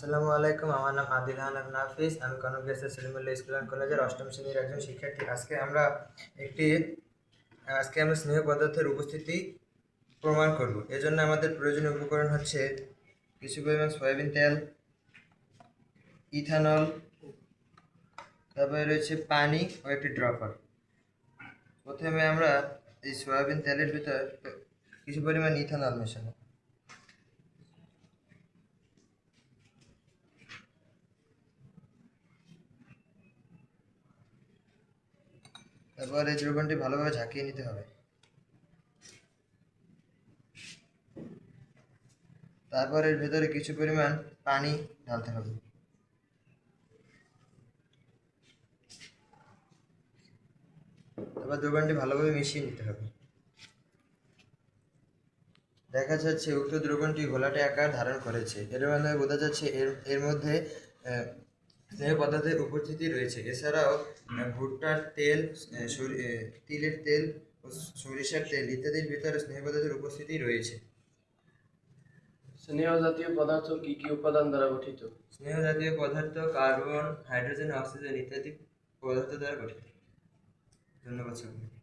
আসসালামু আলাইকুম, আমার নাম আদিল হানান নাফিস। আমি কনক গেসে সেলিমুল্লাহ অ্যান্ড কলেজের অষ্টম শ্রেণির একজন শিক্ষার্থী। আজকে আমরা একটি, আজকে আমরা স্নেহ পদার্থের উপস্থিতি প্রমাণ করব। এজন্য আমাদের প্রয়োজনীয় উপকরণ হচ্ছে কিছু পরিমাণ সয়াবিন তেল, ইথানল, তারপরে রয়েছে পানি ও একটি ড্রপার। প্রথমে আমরা এই সয়াবিন তেলের ভিতর কিছু পরিমাণ ইথানল মেশাবো। তারপর এই দ্রবণটি ভালোভাবে ঝাঁকিয়ে নিতে হবে। তারপর এর ভেতরে কিছু পরিমাণ পানি ঢালতে হবে। তারপর দ্রবণটি ভালোভাবে মিশিয়ে নিতে হবে। দেখা যাচ্ছে উক্ত দ্রবণটি ঘোলাটে আকার ধারণ করেছে। এর মাধ্যমে বোঝা যাচ্ছে এর এর মধ্যে স্নেহ পদার্থের উপস্থিতি রয়েছে। এছাড়াও ভুট্টার তেল তিলের তেল সরিষার তেল ইত্যাদির ভিতরে স্নেহ পদার্থের উপস্থিতি রয়েছে। স্নেহ জাতীয় পদার্থ কি কি উপাদান দ্বারা গঠিত? স্নেহ জাতীয় পদার্থ কার্বন হাইড্রোজেন অক্সিজেন ইত্যাদি পদার্থ দ্বারা গঠিত। ধন্যবাদ সকলকে।